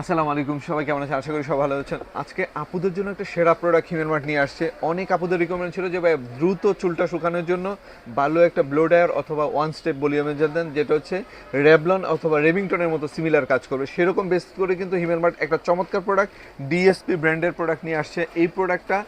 আসসালামু আলাইকুম, সবাই কেমন আছেন? আশা করি সবাই ভালো আছেন। আজকে আপুদের জন্য একটা সেরা প্রোডাক্ট হিমেল মার্ট নিয়ে আসছে। অনেক আপুদের রিকমেন্ড ছিল যে, ভাই, দ্রুত চুলটা শুকানোর জন্য ভালো একটা ব্লো ডায়ার অথবা ওয়ান স্টেপ বলি আমি জানতেন যেটা হচ্ছে রেবলন অথবা রেভিংটনের মতো সিমিলার কাজ করবে। সেরকম বেস করে কিন্তু হিমেল মার্ট একটা চমৎকার প্রোডাক্ট ডিএসপি ব্র্যান্ডের প্রোডাক্ট নিয়ে আসছে। এই প্রোডাক্টটা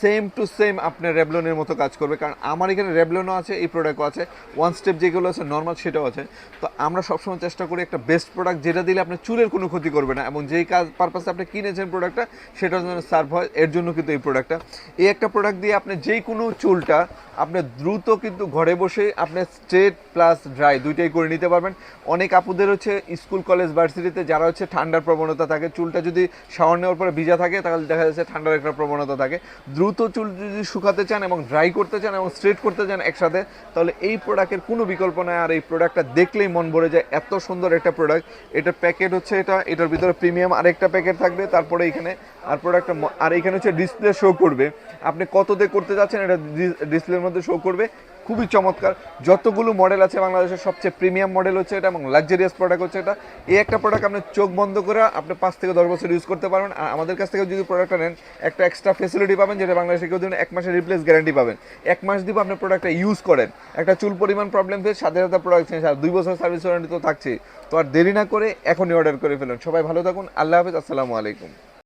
সেম টু সেম আপনার রেবলনের মতো কাজ করবে। কারণ আমার এখানে রেবলনও আছে, এই প্রোডাক্টও আছে। ওয়ান স্টেপ যেগুলো আছে নর্মাল সেটাও আছে। তো আমরা সবসময় চেষ্টা করি একটা বেস্ট প্রোডাক্ট যেটা দিলে আপনার চুলের কোনো ক্ষতি করবে না। এবং যেই কাজ পারপাসে আপনি কিনেছেন প্রোডাক্টটা সেটার জন্য সার্ভ হয়। এর জন্য কিন্তু এই প্রোডাক্টটা এই একটা প্রোডাক্ট দিয়ে আপনি যেই কোনো চুলটা আপনি দ্রুত কিন্তু ঘরে বসে আপনি স্ট্রেট প্লাস ড্রাই দুইটাই করে নিতে পারবেন। অনেক আপুদের হচ্ছে স্কুল কলেজ ভার্সিটিতে যারা হচ্ছে ঠান্ডার প্রবণতা থাকে, চুলটা যদি শাওয়ার নেওয়ার পরে ভিজা থাকে, তাহলে দেখা যাচ্ছে ঠান্ডার একটা প্রবণতা থাকে। দ্রুত চুল যদি শুকাতে চান এবং ড্রাই করতে চান এবং স্ট্রেট করতে চান একসাথে, তাহলে এই প্রোডাক্টের কোনো বিকল্প নাই। আর এই প্রোডাক্টটা দেখলেই মন ভরে যায়। এত সুন্দর একটা প্রোডাক্ট এটার প্যাকেট হচ্ছে এটা, এটার ভিতরে প্রিমিয়াম আরেকটা প্যাকেট থাকবে, তারপরে এখানে আর প্রোডাক্টটা আর এখানে হচ্ছে ডিসপ্লে শো করবে। আপনি কততে করতে যাচ্ছেন এটা ডিসপ্লের মধ্যে শো করবে। খুবই চমৎকার। যতগুলো মডেল আছে বাংলাদেশের সবচেয়ে প্রিমিয়াম মডেল হচ্ছে এটা এবং লাক্সারিয়াস প্রোডাক্ট হচ্ছে এটা। এই একটা প্রোডাক্ট আপনি চোখ বন্ধ করে আপনি পাঁচ থেকে দশ বছর ইউজ করতে পারবেন। আর আমাদের কাছ থেকে যদি প্রোডাক্টটা নেন, একটা এক্সট্রা ফেসিলিটি পাবেন যেটা বাংলাদেশে কেউ দিন এক মাসের রিপ্লেস গ্যারান্টি পাবেন। এক মাস দিব আপনি প্রোডাক্টটা ইউজ করেন। একটা চুল পরিমাণ প্রবলেম ফেস সাথে সাথে প্রোডাক্ট চেঞ্জ দুই বছর সার্ভিস ওয়ারেন্টি তো থাকছে তো আর দেরি না করে এখনই অর্ডার করে ফেলুন। সবাই ভালো থাকুন, আল্লাহ হাফেজ, আসসালামু আলাইকুম।